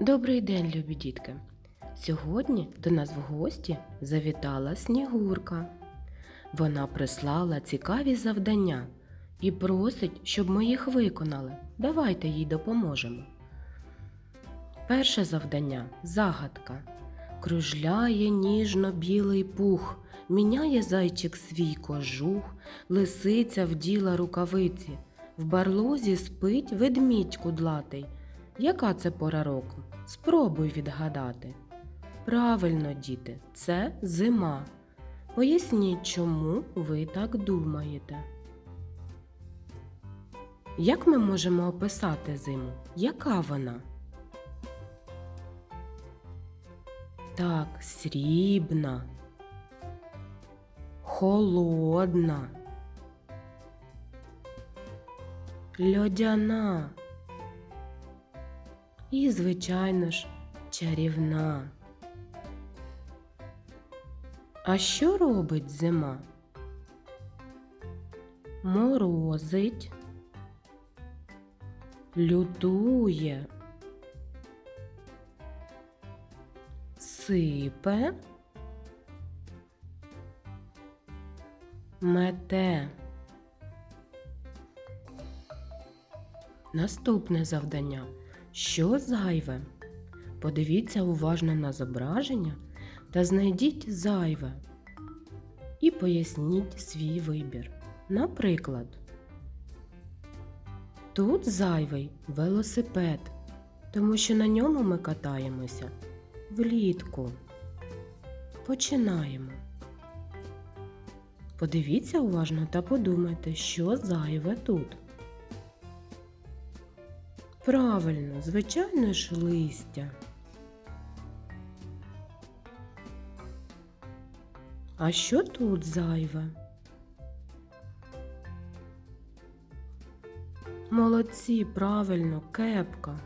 Добрий день, любі дітки! Сьогодні до нас в гості завітала Снігурка. Вона прислала цікаві завдання і просить, щоб ми їх виконали. Давайте їй допоможемо. Перше завдання загадка. Кружляє ніжно білий пух, міняє зайчик свій кожух, лисиця вділа рукавиці, в барлозі спить ведмідь кудлатий. Яка це пора року? Спробуй відгадати. Правильно, діти, це зима. Поясніть, чому ви так думаєте. Як ми можемо описати зиму? Яка вона? Так, срібна, холодна, льодяна і, звичайно ж, чарівна. А що робить зима? Морозить, лютує, сипе, мете. Наступне завдання. Що зайве? Подивіться уважно на зображення та знайдіть зайве і поясніть свій вибір. Наприклад, тут зайвий велосипед, тому що на ньому ми катаємося влітку. Починаємо. Подивіться уважно та подумайте, що зайве тут. Правильно, звичайно ж листя. А що тут зайве? Молодці, правильно, кепка.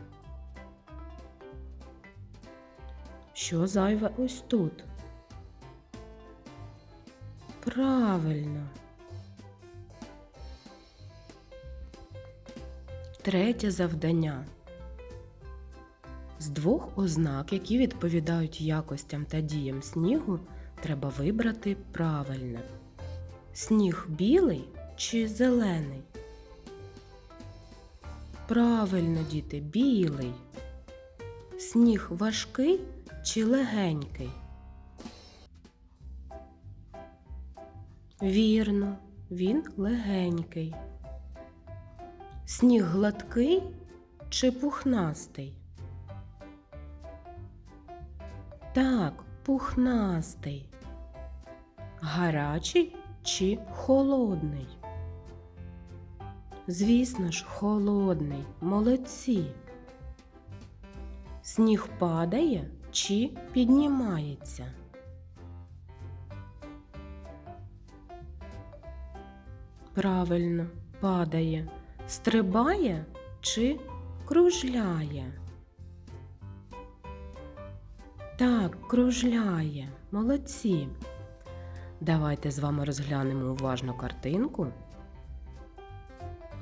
Що зайве ось тут? Правильно. Третє завдання. З двох ознак, які відповідають якостям та діям снігу, треба вибрати правильне. Сніг білий чи зелений? Правильно, діти, білий. Сніг важкий чи легенький? Вірно, він легенький. Сніг гладкий чи пухнастий? Так, пухнастий. Гарячий чи холодний? Звісно ж, холодний. Молодці. Сніг падає чи піднімається? Правильно, падає. Стрибає чи кружляє? Так, кружляє. Молодці. Давайте з вами розглянемо уважно картинку.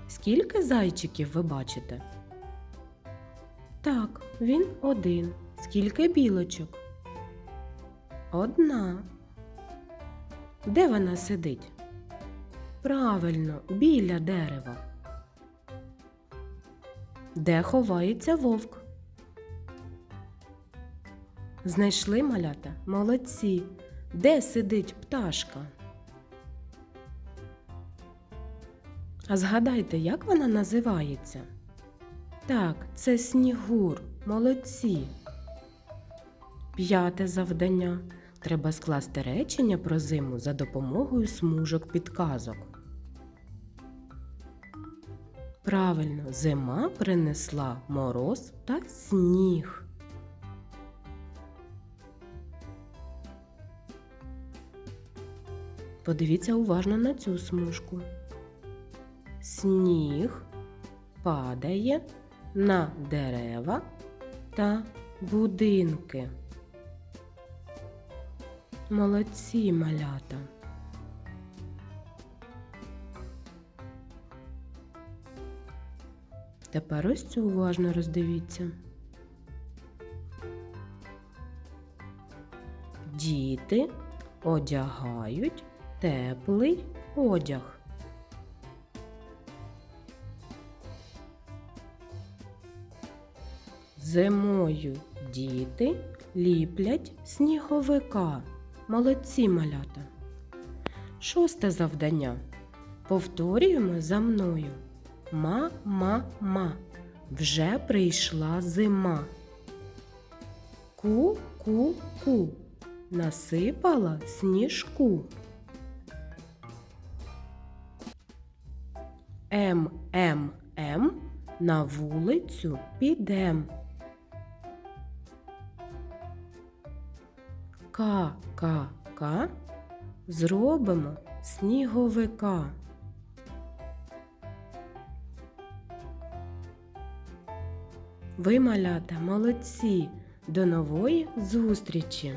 Скільки зайчиків ви бачите? Так, він один. Скільки білочок? Одна. Де вона сидить? Правильно, біля дерева. Де ховається вовк? Знайшли малята? Молодці. Де сидить пташка? А згадайте, як вона називається? Так, це снігур. Молодці. П'яте завдання. Треба скласти речення про зиму за допомогою смужок підказок. Правильно, зима принесла мороз та сніг. Подивіться уважно на цю смужку. Сніг падає на дерева та будинки. Молодці малята. Тепер ось цю уважно роздивіться. Діти одягають теплий одяг. Зимою діти ліплять сніговика. Молодці малята. Шосте завдання. Повторюємо за мною. Ма-ма-ма. Вже прийшла зима. Ку-ку-ку. Насипала сніжку. Ем-ем-ем. На вулицю підем. Ка-ка-ка. Зробимо сніговика. Ви, малята, молодці. До нової зустрічі!